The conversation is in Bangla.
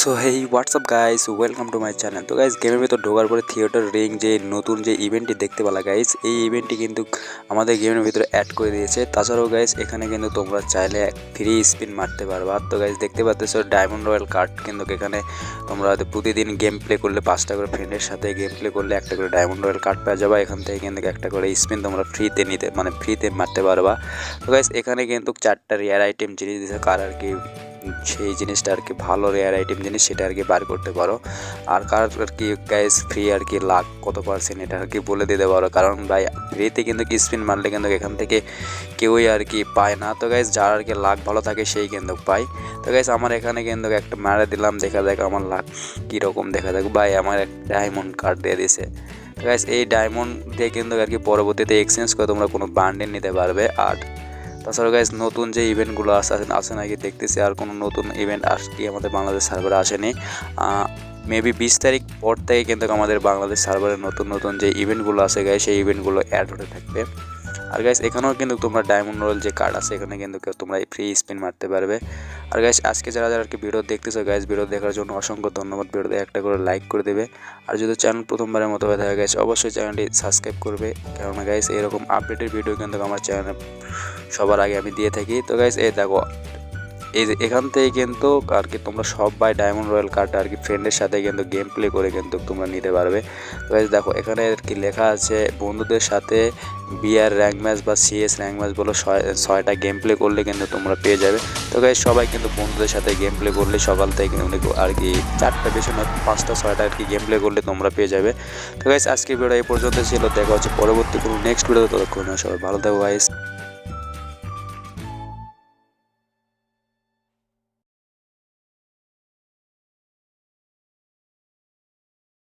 So hey WhatsApp guys welcome to my channel তো গাইস গেমের ভিতর ঢোকার পরে থিয়েটার রিং যে নতুন যে ইভেন্টটি দেখতে পেলা গাইস এই ইভেন্টটি কিন্তু আমাদের গেমের ভিতরে অ্যাড করে দিয়েছে। তাছাড়াও গাইস এখানে কিন্তু তোমরা চাইলে ফ্রি স্পিন মারতে পারবা। তো গাইস দেখতে পাচ্ছ ডায়মন্ড রয়্যাল কার্ড কিন্তু এখানে তোমরা প্রতিদিন গেম প্লে করলে পাঁচটা করে ফ্রেন্ডের সাথে গেম প্লে করলে একটা করে ডায়মন্ড রয়্যাল কার্ড পেয়ে যাবা। এখান থেকে কিন্তু একটা করে স্পিন তোমরা ফ্রিতে নিতে মানে ফ্রিতে মারতে পারবা। তো গাইস এখানে কিন্তু চারটা রেয়ার আইটেম জিনিস দিয়েছে কার আর কি সেই জিনিসটা আর কি ভালো রেয়ার আইটেম জিনিস সেটা আর কি বার করতে পারো। আর কার আর কি গাইস ফ্রি আর কি লাখ কত পার্সেন্ট এটা আর কি বলে দিতে পারো। কারণ ভাই ফ্রিতে কিন্তু স্পিন মারলে কিন্তু এখান থেকে কেউই আর কি পায় না। তো গাইস যার আর কি লাখ ভালো থাকে সেই কিন্তু পায়। তো গাইস আমার এখানে কিন্তু একটা মারা দিলাম। দেখা যাক আমার লাখ কীরকম। দেখা যাক ভাই, আমার এক ডায়মন্ড কার্ড দিয়ে দিছে। গাইস এই ডায়মন্ড দিয়ে কিন্তু আর কি পরবর্তীতে এক্সচেঞ্জ করে তোমরা কোনো বান্ডেল নিতে পারবে। আর তাছাড়া গাইজ নতুন যে ইভেন্টগুলো আছে আছে নাকি দেখতেছি আর কোনো নতুন ইভেন্ট কি আমাদের বাংলাদেশ সার্ভারে আসেনি। মেবি বিশ তারিখ পর থেকে কিন্তু আমাদের বাংলাদেশ সার্ভারে নতুন নতুন যে ইভেন্টগুলো আছে গাইজ সেই ইভেন্টগুলো অ্যাড হতে থাকবে। আর গাইস এখানেও কিন্তু তোমরা ডায়মন্ড রোল যে কার্ড আছে, এখানে কিন্তু কেউ তোমরা ফ্রি স্পিন মারতে পারবে। আর গাইস আজকে যারা যারা আর কি ভিডিও দেখতেছো গাইস ভিডিও দেখার জন্য অসংখ্য ধন্যবাদ। ভিডিওতে একটা করে লাইক করে দেবে। আর যদি চ্যানেল প্রথমবারের মতো হয়ে থাকে গাইস অবশ্যই চ্যানেলটি সাবস্ক্রাইব করবে। কেননা গাইস এরকম আপডেটের ভিডিও কিন্তু আমার চ্যানেলে সবার আগে আমি দিয়ে থাকি। তো গাইস এই দেখো এই যে এখান থেকে কিন্তু আর কি তোমরা সবাই ডায়মন্ড রয়্যাল কার্ডটা আর কি ফ্রেন্ডের সাথে কিন্তু গেম প্লে করে কিন্তু তোমরা নিতে পারবে। তো দেখো, এখানে আর কি লেখা আছে, বন্ধুদের সাথে বিআর র্যাঙ্ক ম্যাচ বা সিএস র্যাঙ্ক ম্যাচ বলো ছয়টা গেম প্লে করলে কিন্তু তোমরা পেয়ে যাবে। তো গাইজ সবাই কিন্তু বন্ধুদের সাথে গেম প্লে করলে সকাল থেকে কিন্তু আর কি চারটা বেশি না পাঁচটা, ছয়টা আর কি গেম প্লে করলে তোমরা পেয়ে যাবে। তো গাইজ আজকে ভিডিও এই পর্যন্ত ছিল। দেখা হচ্ছে পরবর্তী কোনো নেক্সট ভিডিওতে ততক্ষণ সবাই ভালো থাকো গাইজ